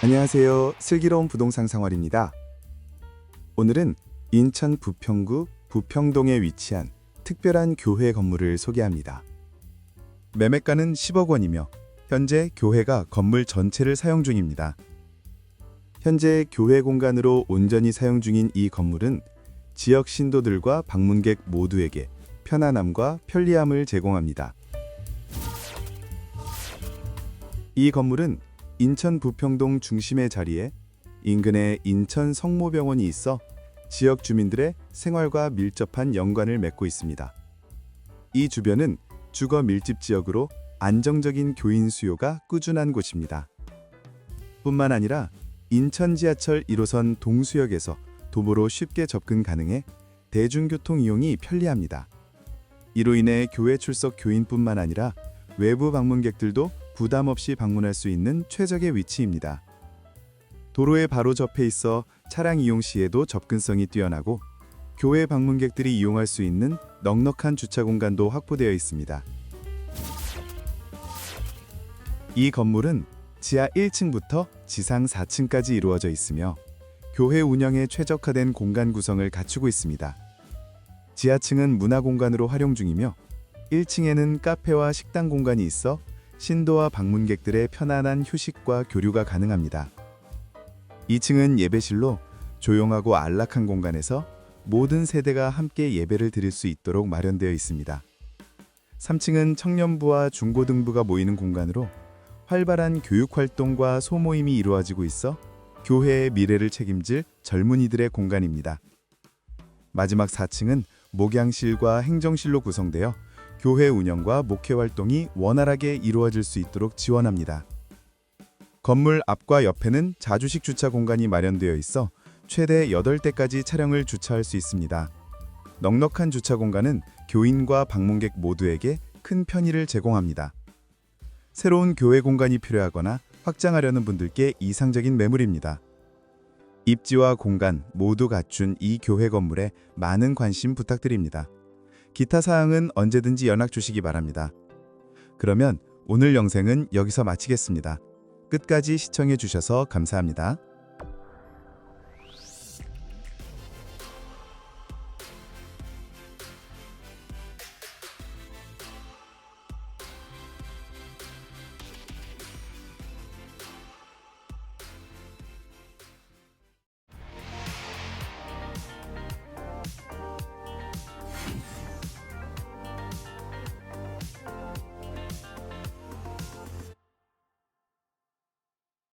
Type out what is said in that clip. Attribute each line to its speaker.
Speaker 1: 안녕하세요. 슬기로운 부동산 생활입니다. 오늘은 인천 부평구 부평동에 위치한 특별한 교회 건물을 소개합니다. 매매가는 10억 원이며 현재 교회가 건물 전체를 사용 중입니다. 현재 교회 공간으로 온전히 사용 중인 이 건물은 지역 신도들과 방문객 모두에게 편안함과 편리함을 제공합니다. 이 건물은 인천 부평동 중심의 자리에 인근에 인천 성모병원이 있어 지역 주민들의 생활과 밀접한 연관을 맺고 있습니다. 이 주변은 주거 밀집 지역으로 안정적인 교인 수요가 꾸준한 곳입니다. 뿐만 아니라 인천 지하철 1호선 동수역에서 도보로 쉽게 접근 가능해 대중교통 이용이 편리합니다. 이로 인해 교회 출석 교인뿐만 아니라 외부 방문객들도 부담 없이 방문할 수 있는 최적의 위치입니다. 도로에 바로 접해 있어 차량 이용 시에도 접근성이 뛰어나고 교회 방문객들이 이용할 수 있는 넉넉한 주차 공간도 확보되어 있습니다. 이 건물은 지하 1층부터 지상 4층까지 이루어져 있으며 교회 운영에 최적화된 공간 구성을 갖추고 있습니다. 지하층은 문화 공간으로 활용 중이며 1층에는 카페와 식당 공간이 있어 신도와 방문객들의 편안한 휴식과 교류가 가능합니다. 2층은 예배실로 조용하고 안락한 공간에서 모든 세대가 함께 예배를 드릴 수 있도록 마련되어 있습니다. 3층은 청년부와 중고등부가 모이는 공간으로 활발한 교육 활동과 소모임이 이루어지고 있어 교회의 미래를 책임질 젊은이들의 공간입니다. 마지막 4층은 목양실과 행정실로 구성되어 교회 운영과 목회 활동이 원활하게 이루어질 수 있도록 지원합니다. 건물 앞과 옆에는 자주식 주차 공간이 마련되어 있어 최대 8대까지 차량을 주차할 수 있습니다. 넉넉한 주차 공간은 교인과 방문객 모두에게 큰 편의를 제공합니다. 새로운 교회 공간이 필요하거나 확장하려는 분들께 이상적인 매물입니다. 입지와 공간 모두 갖춘 이 교회 건물에 많은 관심 부탁드립니다. 기타 사항은 언제든지 연락 주시기 바랍니다. 그러면 오늘 영상은 여기서 마치겠습니다. 끝까지 시청해 주셔서 감사합니다.